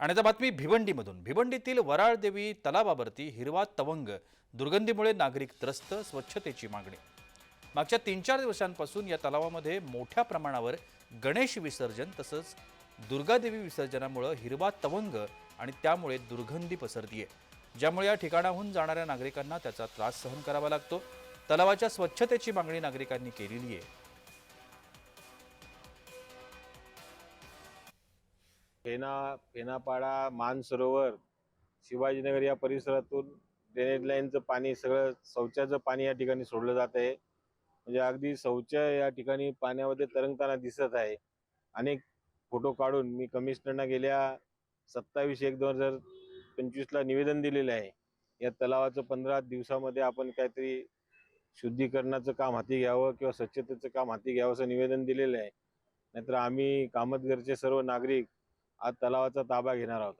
आणि आता बातमी भिवंडीमधून. भिवंडीतील वराळदेवी तलावावरती हिरवा तवंग दुर्गंधीमुळे नागरिक त्रस्त स्वच्छतेची मागणी. मागच्या तीन चार दिवसांपासून या तलावामध्ये मोठ्या प्रमाणावर गणेश विसर्जन तसंच दुर्गादेवी विसर्जनामुळं हिरवा तवंग आणि त्यामुळे दुर्गंधी पसरतीये. ज्यामुळे या ठिकाणाहून जाणाऱ्या नागरिकांना त्याचा त्रास सहन करावा लागतो. तलावाच्या स्वच्छतेची मागणी नागरिकांनी केलेली आहे फेना फेनापाडा मानसरोवर शिवाजीनगर या परिसरातून ड्रेनेज लाईनचं पाणी सगळं शौचाचं पाणी या ठिकाणी सोडलं जात आहे. म्हणजे अगदी शौच या ठिकाणी पाण्यामध्ये तरंगताना दिसत आहे. अनेक फोटो काढून मी कमिशनरना गेल्या सत्तावीस एक दोन हजार पंचवीसला निवेदन दिलेलं आहे. या तलावाचं पंधरा दिवसामध्ये आपण काहीतरी शुद्धीकरणाचं काम हाती घ्यावं किंवा स्वच्छतेचं काम हाती घ्यावं असं निवेदन दिलेलं आहे. नाहीतर आम्ही कामतगरचे सर्व नागरिक आज तलावाचा ताबा घेणार आहोत.